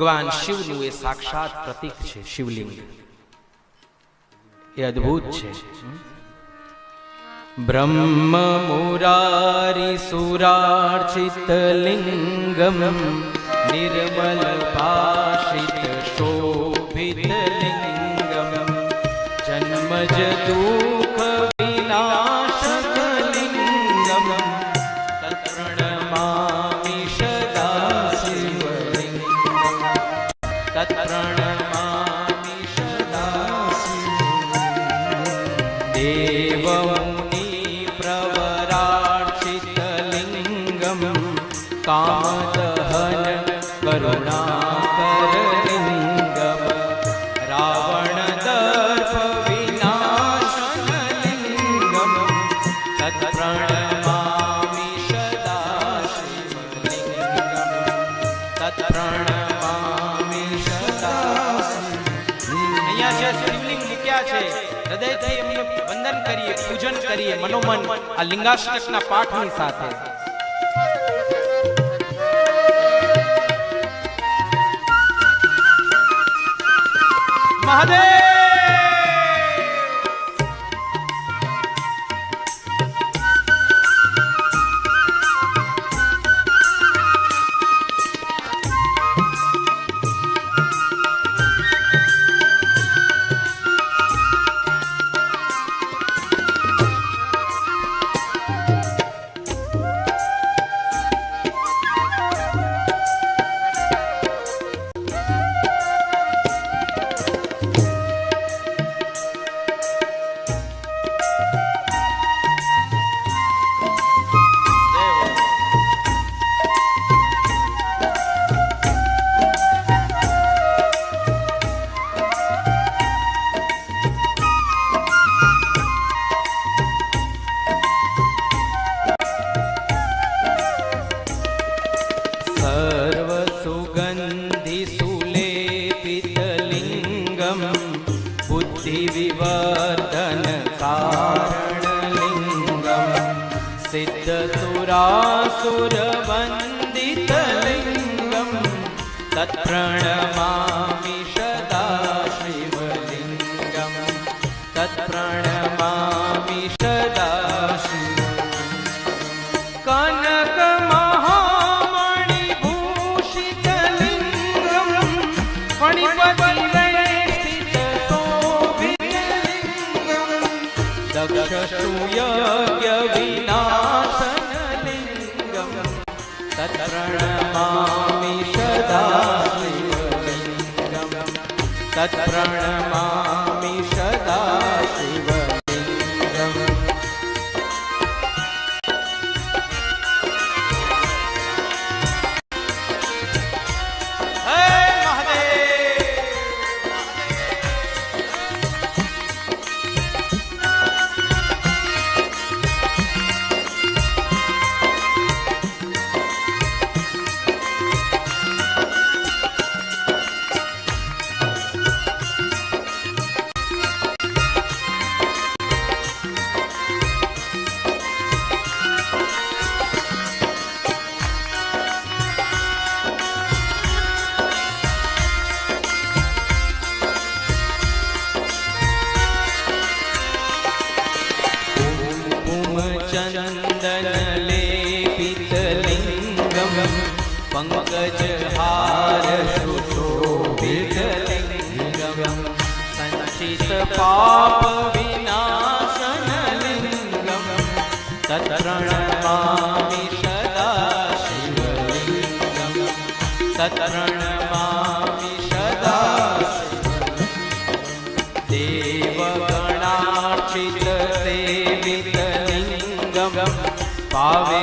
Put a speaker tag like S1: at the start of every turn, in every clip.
S1: ભગવાન શિવનું એ સાક્ષાત પ્રતીક છે શિવલિંગ. એ અદ્ભુત છે. બ્રહ્મ મુરારી સુરાર્ચિત લિંગમ નિર્મલ પાશિત શોભિત લિંગમ જન્મ દુઃખ एवम् કરીએ પૂજન કરીએ મનોમન આ લિંગાષ્ટકના પાઠની સાથે મહાદેવ सिद्धसुरासुरवन्दितलिङ्गं तत्प्रणमामि सदा शिवलिङ्गं तत्प्रणमामि सदा शिवलिङ्गम् कनकमहामणिभूषितलिङ्गं फणिपतिलयस्थितशोभितलिङ्गं तत्प्रणमामि सदा शिवलिङ्गं तत्प्रणमामि सदा भुजम् पङ्कजहार सुशोभितलिङ्गम् सञ्चित पाप विनाशनलिङ्गम् मामी सदा शिवलिङ्गम् तत्प्रणमामि सदा देवगणार्चित सेवितलिङ्गम् पावे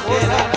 S1: Bora.